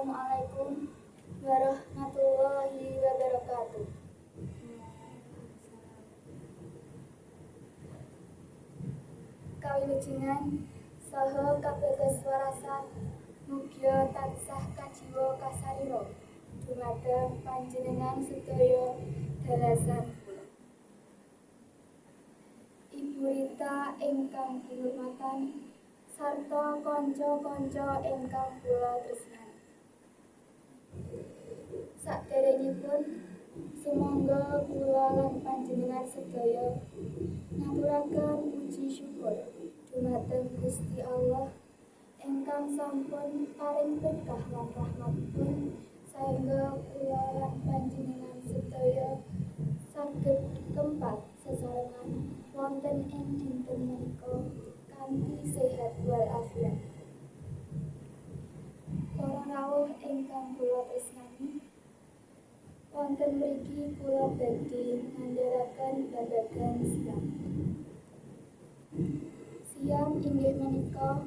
Assalamualaikum warahmatullahi wabarakatuh. Kawilujengan saha kabegaswarasan mugia tansah kajiwa kasariro dumateng panjenengan sedaya dalasan. Ibu Rita ingkang kehormatan sarta kanca-kanca ingkang kula tresnani. Saderengipun sumangga kula lan panjenengan sedaya ngaturaken puji syukur dumateng Gusti Allah ingkang sampun paring berkah lan rahmatipun saengga kula lan panjenengan sedaya saged kempat sesarengan wonten ing dinten menika kanthi sehat walafiat. Para rawuh ingkang kula tresnani, wonten mriki kula badhe ngandharaken babagan siam. Siam inggih menika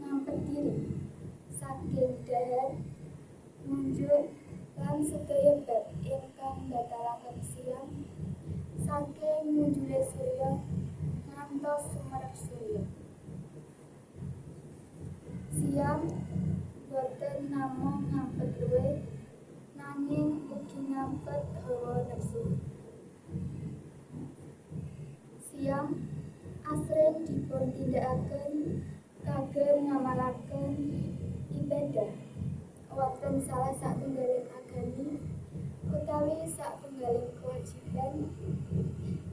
ngampet diri saking dahar munjuk lan sedaya bab ingkang batalaken siam saking munjule surya ngantos sumerep surya. Siam boten namung ngampet luwih nanging ugi ngampet hawa nafsu. Siam asring dipun tindakaken kagem ngamalaken ibadah wonten salah satunggaling agami utawi satunggaling kewajiban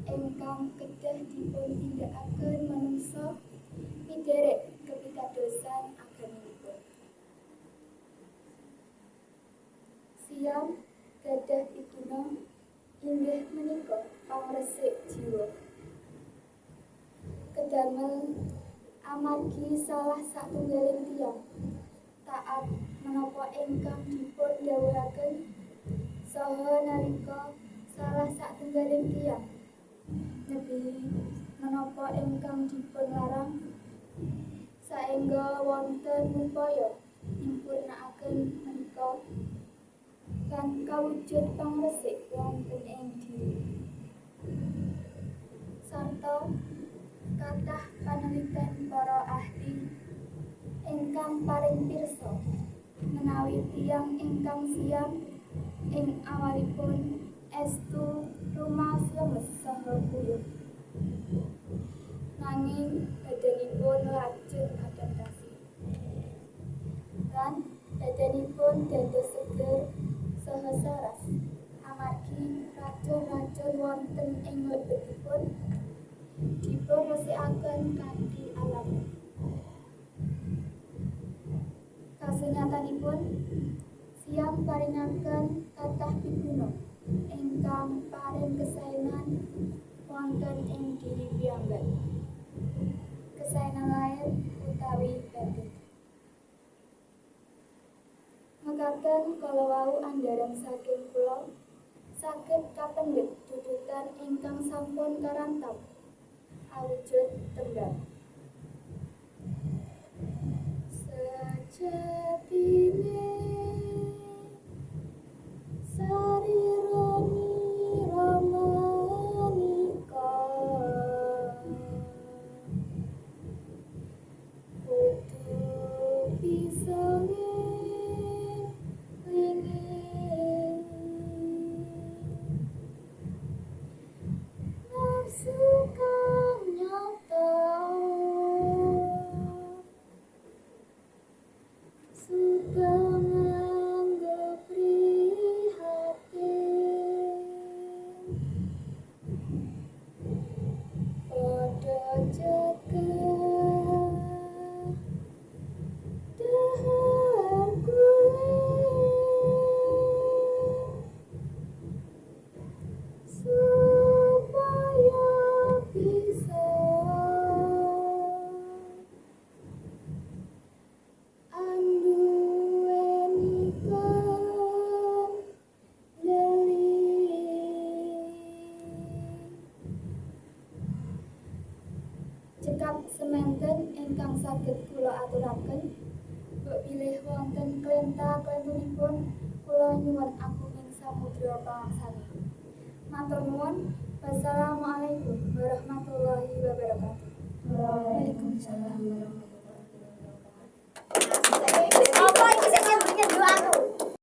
ingkang kedah dipun tindakaken manungsa miderek Siam gadah pituna inggih menika pangresik jiwa. Kedamel amargi salah satunggaling tiyang taat menapa ingkang dipun dawuhaken saha nalika salah satunggaling tiyang nebi menapa ingkang dipun larang saengga wonten upaya nyempurnaaken menika lan kawujud pangresik wonten ing diri sarta kathah paneliten para ahli ingkang paring pirsa menawi tiyang ingkang siam ing awalipun estu rumaslemes saha kuyuh. Nanging badanipun lajeng adaptasi. Lan badanipun dados wonten ing lebetipun resikaken kanthi alami. Kasunyatanipun siam paringaken kathah pituno ingkang paring kesaenan wonten ing diri piyambak. Kesaenan lair utawi batin. Mekaten kala wau andharan saking kula saged kapendhet dudutan ingkang sampun karantap awujud tembang. Sejatine saged kula aturaken mbok pilih wonten klenta klentunipun kula nyuwun agunging samudra pangaksami. Matur nuwun. Wassalamualaikum warahmatullahi wabarakatuh. Waalaikumsalam